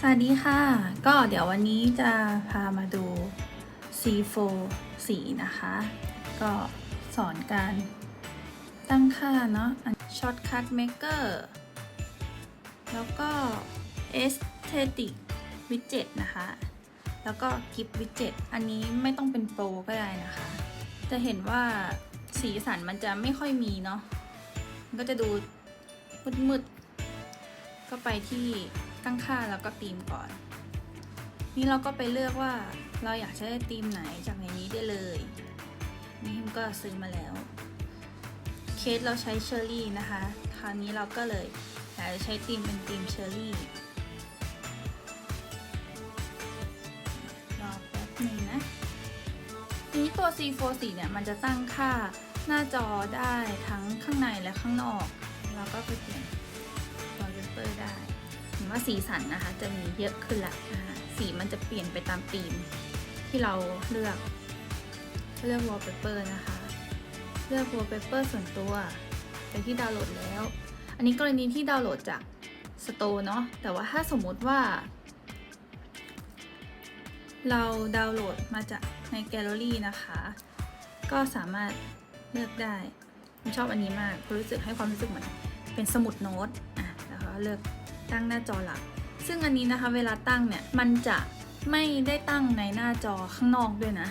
สวัสดีค่ะ ก็เดี๋ยววันนี้จะพามาดู C4 สีนะคะ ก็สอนการตั้งค่าเนาะ Shortcut Maker แล้วก็ Aesthetic Widget นะคะ แล้วก็ Gift Widget อันนี้ไม่ต้องเป็นโปรก็ได้นะคะ จะเห็นว่าสีสันมันจะไม่ค่อยมีเนาะมันก็จะดูมืดๆก็ไปที่ ตั้งค่าแล้วก็ธีมก่อน นี่เราก็ไปเลือกว่าเราอยากใช้ธีมไหนจากในนี้ได้เลย นี่มก็ซื้อมาแล้ว เคสเราใช้เชอร์รี่นะคะ คราวนี้เราก็เลยอยากจะใช้ธีมเป็นธีมเชอร์รี่รอแป๊บนึงนะทีนี้ตัว C44 เนี่ยมันจะตั้งค่าหน้าจอได้ทั้งข้างในและข้างนอก เราก็ไปเปลี่ยนวอลเปเปอร์ได้ ว่าสีสันนะคะ จะมีเยอะขึ้นละนะคะสีมันจะเปลี่ยนไปตามธีมที่เราเลือกเลือกวอลเปเปอร์นะคะ เลือกวอลเปเปอร์ส่วนตัวไปที่ดาวน์โหลดแล้ว อันนี้กรณีที่ดาวน์โหลดจากสโตร์เนาะแต่ว่าถ้าสมมุติว่า เราดาวน์โหลดมาจากในแกลเลอรี่นะคะ ก็สามารถเลือกได้ผมชอบอันนี้มากรู้สึกให้ความรู้สึกเหมือนเป็นสมุดโน้ตอะแล้วก็เลือก ตั้งหน้าจอหลัก ซึ่งอันนี้นะคะเวลาตั้งเนี่ยมันจะไม่ได้ตั้งในหน้าจอข้างนอกด้วยนะ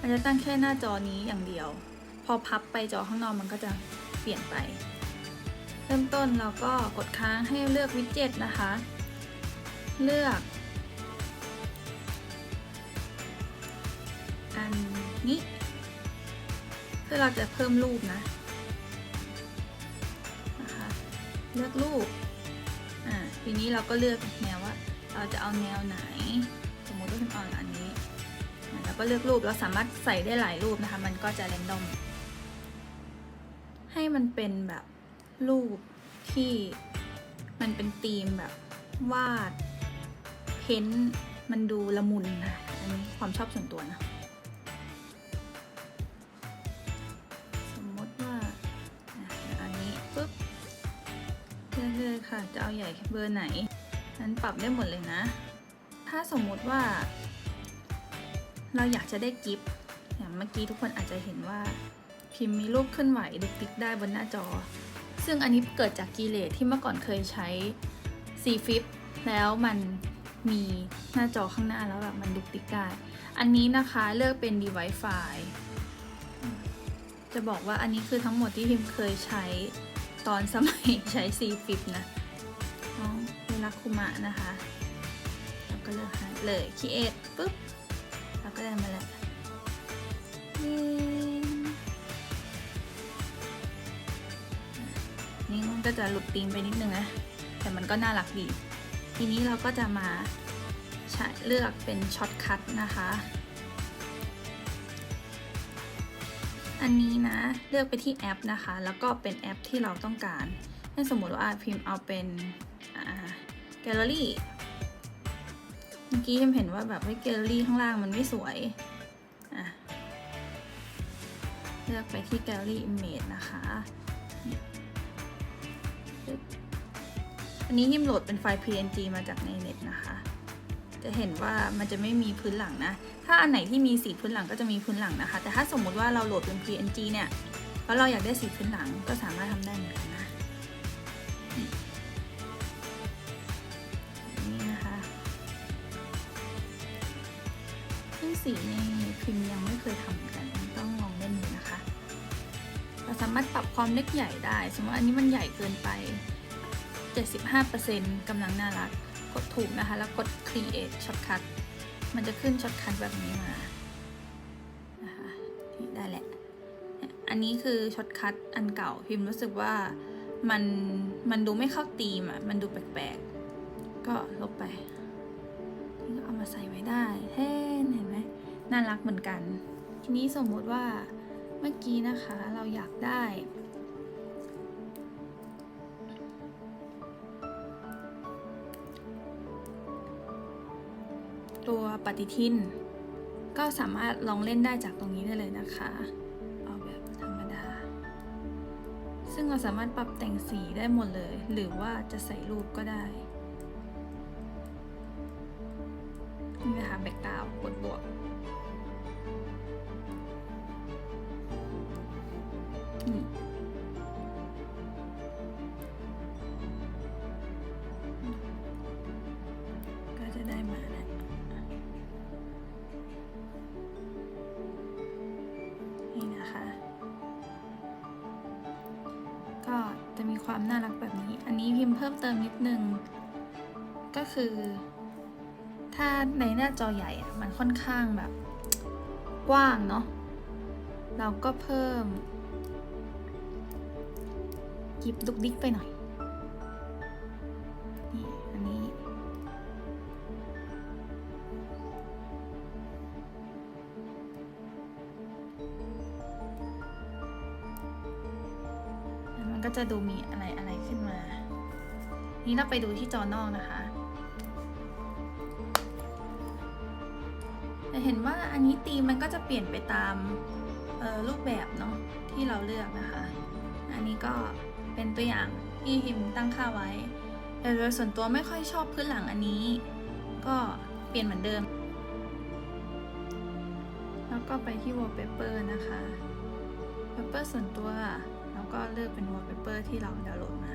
มันจะตั้งแค่หน้าจอนี้อย่างเดียว พอพับไปจอข้างนอกมันก็จะเปลี่ยนไป เริ่มต้นเราก็กดค้างให้เลือกวิดเจ็ตนะคะ เลือกอันนี้คือเราจะเพิ่มรูปนะนะคะ เลือกรูป ทีนี้เราก็เลือกแนวว่า เราจะเอาแนวไหน สมมติว่าพิมเอาอันนี้แล้วก็เลือกรูปเราสามารถใส่ได้หลายรูปนะคะ มันก็จะเรนดอมให้มันเป็นแบบรูปที่มันเป็นธีมแบบวาด เพ้นท์มันดูละมุนนะอันนี้ความชอบส่วนตัวนะ เอาใหญ่เบอร์ไหนนั้นปรับได้หมดเลยนะ ถ้าสมมติว่า เราอยากจะได้กิฟต์อย่างเมื่อกี้ทุกคนอาจจะเห็นว่าพิมพ์มีรูปเคลื่อนไหวดุกดิกได้บนหน้าจอ ซึ่งอันนี้เกิดจากกิเลสที่เมื่อก่อนเคยใช้ C f i p แล้วมันมีหน้าจอข้างหน้าแล้วแบบมันดุกดิกได้ อันนี้นะคะเลือกเป็น device file จะบอกว่าอันนี้คือทั้งหมดที่พิมเคยใช้ตอนสมัยใช้ C f i p นะ น้องเวลาคุมะนะคะเราก็เลือกห้เลย create ปุ๊บเราก็ได้มาแล้วนี่มันก็จะหลุดธีมไปนิดนึงนะ แต่มันก็น่ารักดี ทีนี้เราก็จะมาใช้เลือกเป็นช็อตคัทนะคะ อันนี้นะเลือกไปที่แอปนะคะ แล้วก็เป็นแอปที่เราต้องการ ให้สมมติว่าพิมพ์เอาเป็นแกลเลอรี่ เมื่อกี้พิมเห็นว่าแบบแกลเลอรี่ข้างล่างมันไม่สวยอะเลือกไปที่แกลเลอรี่ Image นะคะ อันนี้ฮิมโหลดเป็นไฟล์ PNG มาจากในเน็ตนะคะ จะเห็นว่ามันจะไม่มีพื้นหลังนะ ถ้าอันไหนที่มีสีพื้นหลังก็จะมีพื้นหลังนะคะ แต่ถ้าสมมุติว่าเราโหลดเป็น PNG เนี่ย แล้วเราอยากได้สีพื้นหลังก็สามารถทำได้เหมือนกันนะ สีในพิมพ์ยังไม่เคยทำกันต้องลองเล่นดูนะคะ เราสามารถปรับความเล็กใหญ่ได้ สมมติอันนี้มันใหญ่เกินไป 75%กำลังน่ารัก กดถูกนะคะ แล้วกด create shortcut มันจะขึ้นช็อตคัทแบบนี้มานะคะได้แหละ อันนี้คือช็อตคัทอันเก่าพิมพ์รู้สึกว่ามันมันดูไม่เข้าธีมอะ มันดูแปลกๆ ก็ลบไป ก็เอามาใส่ไว้ได้เฮ้เห็น น่ารักเหมือนกัน ทีนี้สมมุติว่าเมื่อกี้นะคะเราอยากได้ ตัวปฏิทิน ก็สามารถลองเล่นได้จากตรงนี้ได้เลยนะคะเอาแบบธรรมดา ซึ่งเราสามารถปรับแต่งสีได้หมดเลย หรือว่าจะใส่รูปก็ได้นี่นะคะแบกดบวก จะมีความน่ารักแบบนี้ อันนี้พิมพ์เพิ่มเติมนิดนึง ก็คือ ถ้าในหน้าจอใหญ่อะมันค่อนข้างแบบ กว้างเนาะ เราก็เพิ่มกิบดุกดิกไปหน่อย ก็จะดูมีอะไรอะไรขึ้นมา นี่เราไปดูที่จอนอกนะคะจะเห็นว่าอันนี้ตีมมันก็จะเปลี่ยนไปตามรูปแบบเนาะที่เราเลือกนะคะ อันนี้ก็เป็นตัวอย่างที่ฮิมตั้งค่าไว้ แต่โดยส่วนตัวไม่ค่อยชอบพื้นหลังอันนี้ ก็เปลี่ยนเหมือนเดิม แล้วก็ไปที่ wallpaper นะคะ wallpaper ส่วนตัว แล้วก็เลือกเป็น wallpaper ที่เราดาวน์โหลดมา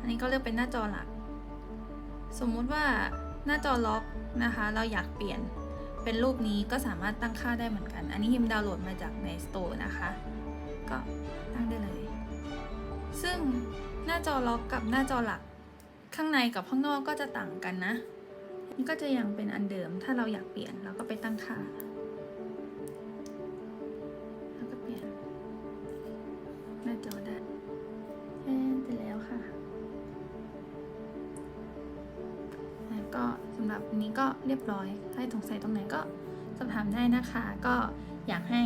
อันนี้ก็เลือกเป็นหน้าจอหลัก สมมุติว่าหน้าจอล็อกนะคะ เราอยากเปลี่ยนเป็นรูปนี้ก็สามารถตั้งค่าได้เหมือนกัน อันนี้ฮิมดาวน์โหลดมาจากใน Store นะคะ ก็ตั้งได้เลย ซึ่งหน้าจอล็อกกับหน้าจอหลัก ข้างในกับข้างนอกก็จะต่างกันนะนี่ก็จะยังเป็นอันเดิม ถ้าเราอยากเปลี่ยนเราก็ไปตั้งค่า หน้าจอได้แค่ไปแล้วค่ะ แล้วก็สำหรับวันนี้ก็เรียบร้อยถ้าสงสัยตรงไหนก็สอบถามได้นะคะ ก็อยากให้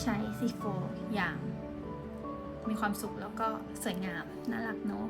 ใช้ซีโฟอย่าง มีความสุขแล้วก็สวยงาม น่ารักเนาะ